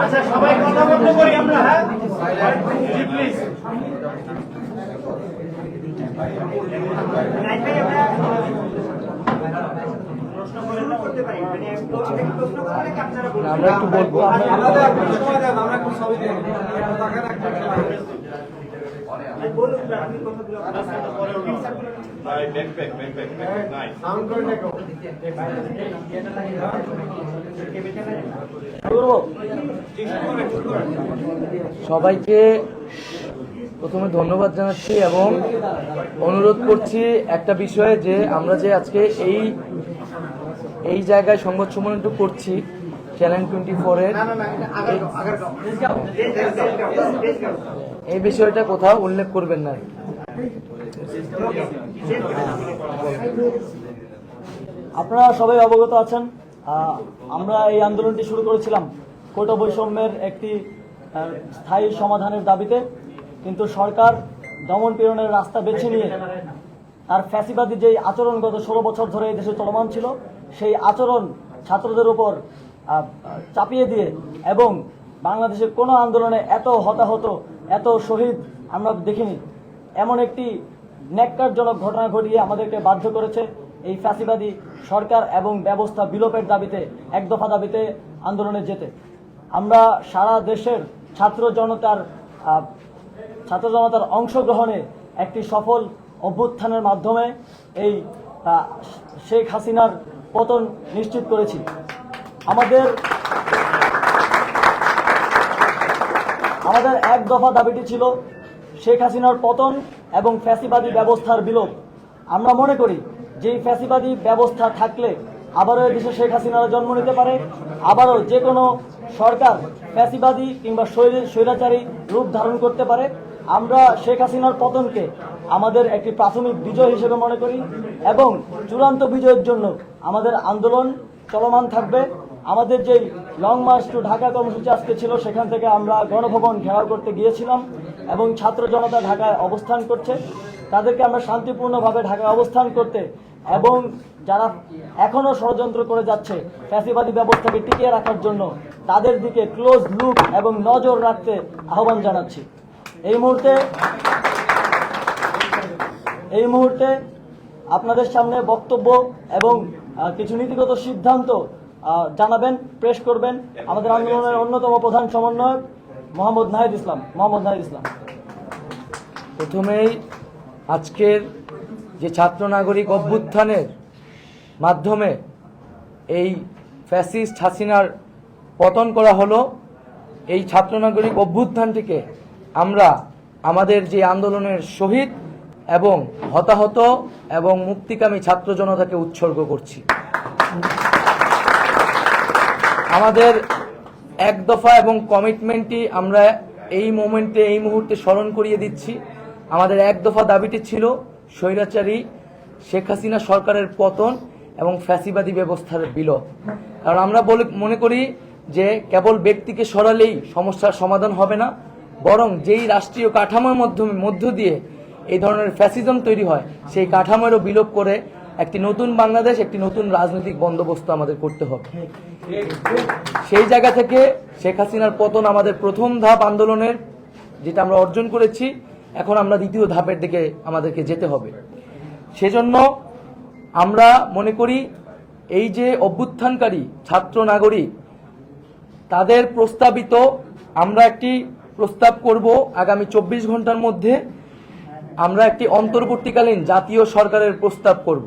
আচ্ছা সবাই কথা বলতে আমরা প্লিজ আমরা একটু বলব। আমাদের একটু সময় দেন, আমরা একটু ছবি টাকা রাখতে সাউন্ড করে দেখো সবাইকে প্রথমে ধন্যবাদ জানাচ্ছি এবং অনুরোধ করছি একটা বিষয়ে যে আমরা যে আজকে এই এই জায়গায় সংবাদ সম্মেলনটা করছি চ্যানেল টোয়েন্টি ফোরের এই বিষয়টা কোথাও উল্লেখ করবেন না। আপনারা সবাই অবগত আছেন আমরা এই আন্দোলনটি শুরু করেছিলাম কোটা বৈষম্যের একটি স্থায়ী সমাধানের দাবিতে, কিন্তু সরকার দমন পীড়নের রাস্তা বেছে নিয়ে তার ফ্যাসিবাদী যেই আচরণ গত ষোলো বছর ধরে এই দেশে চলমান ছিল, সেই আচরণ ছাত্রদের উপর চাপিয়ে দিয়ে এবং বাংলাদেশের কোনো আন্দোলনে এত হতাহত এত শহীদ আমরা দেখিনি। এমন একটি ন্যাক্কারজনক ঘটনা ঘটিয়ে আমাদেরকে বাধ্য করেছে এই ফ্যাসিবাদী সরকার এবং ব্যবস্থা বিলোপের দাবিতে, এক দফা দাবিতে আন্দোলনে যেতে। আমরা সারা দেশের ছাত্র জনতার ছাত্র জনতার অংশগ্রহণে একটি সফল অভ্যুত্থানের মাধ্যমে এই শেখ হাসিনার পতন নিশ্চিত করেছি। আমাদের আমাদের এক দফা দাবিটি ছিল শেখ হাসিনার পতন এবং ফ্যাসিবাদী ব্যবস্থার বিলোপ। আমরা মনে করি যে ফ্যাসিবাদী ব্যবস্থা থাকলে আবারও দেশে শেখ হাসিনার জন্ম নিতে পারে, আবারও যে কোনো সরকার ফ্যাসিবাদী কিংবা স্বৈর- স্বৈরাচারী রূপ ধারণ করতে পারে। আমরা শেখ হাসিনার পতনকে আমাদের একটি প্রাথমিক বিজয় হিসেবে মনে করি এবং চূড়ান্ত বিজয়ের জন্য আমাদের আন্দোলন চলমান থাকবে। আমাদের যেই লং মার্চ টু ঢাকা কর্মসূচি আজকে ছিল, সেখান থেকে আমরা গণভবন ঘেরাও করতে গিয়েছিলাম এবং ছাত্র জনতা ঢাকায় অবস্থান করছে। তাদেরকে আমরা শান্তিপূর্ণভাবে ঢাকায় অবস্থান করতে এবং যারা এখনও ষড়যন্ত্র করে যাচ্ছে, ফ্যাসিবাদী ব্যবস্থাকে টিকিয়ে রাখার জন্য তাদের দিকে ক্লোজ লুক এবং নজর রাখতে আহ্বান জানাচ্ছি। এই মুহূর্তে এই মুহূর্তে আপনাদের সামনে বক্তব্য এবং কিছু নীতিগত সিদ্ধান্ত জানাবেন পেশ করবেন। আমাদের আন্দোলনের অন্যতম প্রধান সমন্বয়ক মোহাম্মদ নাহিদ ইসলাম মোহাম্মদ নাহিদ ইসলাম। প্রথমেই আজকের যে ছাত্র নাগরিক অভ্যুত্থানের মাধ্যমে এই ফ্যাসিস্ট হাসিনার পতন করা হলো এই ছাত্র নাগরিক অভ্যুত্থানটিকে আমরা আমাদের যে আন্দোলনের শহীদ এবং হতাহত এবং মুক্তিকামী ছাত্র জনতাকে উৎসর্গ করছি। আমাদের এক দফা এবং কমিটমেন্টটি আমরা এই মোমেন্টে এই মুহূর্তে স্মরণ করিয়ে দিচ্ছি। আমাদের এক দফা দাবিটি ছিল স্বৈরাচারী শেখ হাসিনা সরকারের পতন এবং ফ্যাসিবাদী ব্যবস্থার বিলোপ। কারণ আমরা বলে, মনে করি যে কেবল ব্যক্তিকে সরালেই সমস্যার সমাধান হবে না, বরং যেই রাষ্ট্রীয় কাঠামোর মাধ্যমে মধ্য দিয়ে এই ধরনের ফ্যাসিজম তৈরি হয়, সেই কাঠামোরও বিলোপ করে একটি নতুন বাংলাদেশ, একটি নতুন রাজনৈতিক বন্দোবস্ত আমাদের করতে হবে। সেই জায়গা থেকে শেখ হাসিনার পতন আমাদের প্রথম ধাপ আন্দোলনের, যেটা আমরা অর্জন করেছি, এখন আমরা দ্বিতীয় ধাপের দিকে আমাদেরকে যেতে হবে। সেজন্য আমরা মনে করি, এই যে অভ্যুত্থানকারী ছাত্র নাগরিক, তাদের প্রস্তাবিত আমরা একটি প্রস্তাব করব আগামী চব্বিশ ঘণ্টার মধ্যে, আমরা একটি অন্তর্বর্তীকালীন জাতীয় সরকারের প্রস্তাব করব।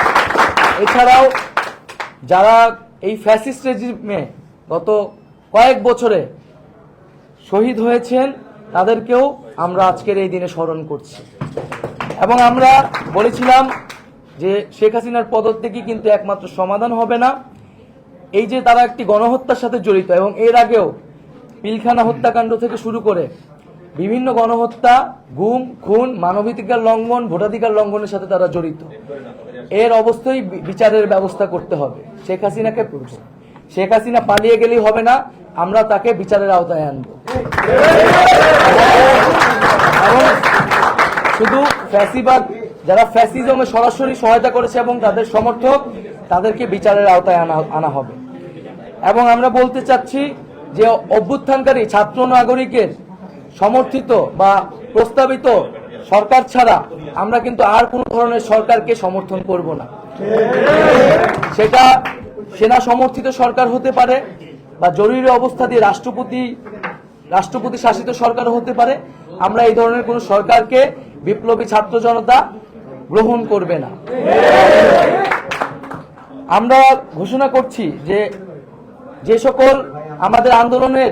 এছাড়াও যারা এই ফ্যাসিস্ট রেজিমে গত কয়েক বছরে শহীদ হয়েছেন, তাদেরকেও আমরা আজকের এই দিনে স্মরণ করছি। এবং আমরা বলেছিলাম যে শেখ হাসিনার পদত্যাগই কিন্তু একমাত্র সমাধান হবে না। এই যে তারা একটি গণহত্যার সাথে জড়িত এবং এর আগেও পিলখানা হত্যাকাণ্ড থেকে শুরু করে বিভিন্ন গণহত্যা, গুম, খুন, মানবাধিকার লঙ্ঘন, ভোটাধিকার লঙ্ঘনের সাথে তারা জড়িত। এর অবশ্যই বিচারের ব্যবস্থা করতে হবে। শেখ হাসিনাকে শেখ হাসিনা পালিয়ে গেলেই হবে না, আমরা তাকে বিচারের আওতায় আনব। শুধু ফ্যাসিবাদ, যারা ফ্যাসিজমে সরাসরি সহায়তা করেছে এবং তাদের সমর্থক, তাদেরকে বিচারের আওতায় আনা আনা হবে। এবং আমরা বলতে চাচ্ছি যে অভ্যুত্থানকারী, ছাত্র নাগরিকের সমর্থিত বা প্রস্তাবিত সরকার ছাড়া আমরা কিন্তু আর কোন ধরনের সরকারকে সমর্থন করব না। সেটা সেনা সমর্থিত সরকার হতে পারে বা জরুরি অবস্থা দিয়ে রাষ্ট্রপতি রাষ্ট্রপতি শাসিত সরকার হতে পারে, আমরা এই ধরনের কোন সরকারকে বিপ্লবী ছাত্র জনতা গ্রহণ করবে না। আমরা ঘোষণা করছি যে যে সকল আমাদের আন্দোলনের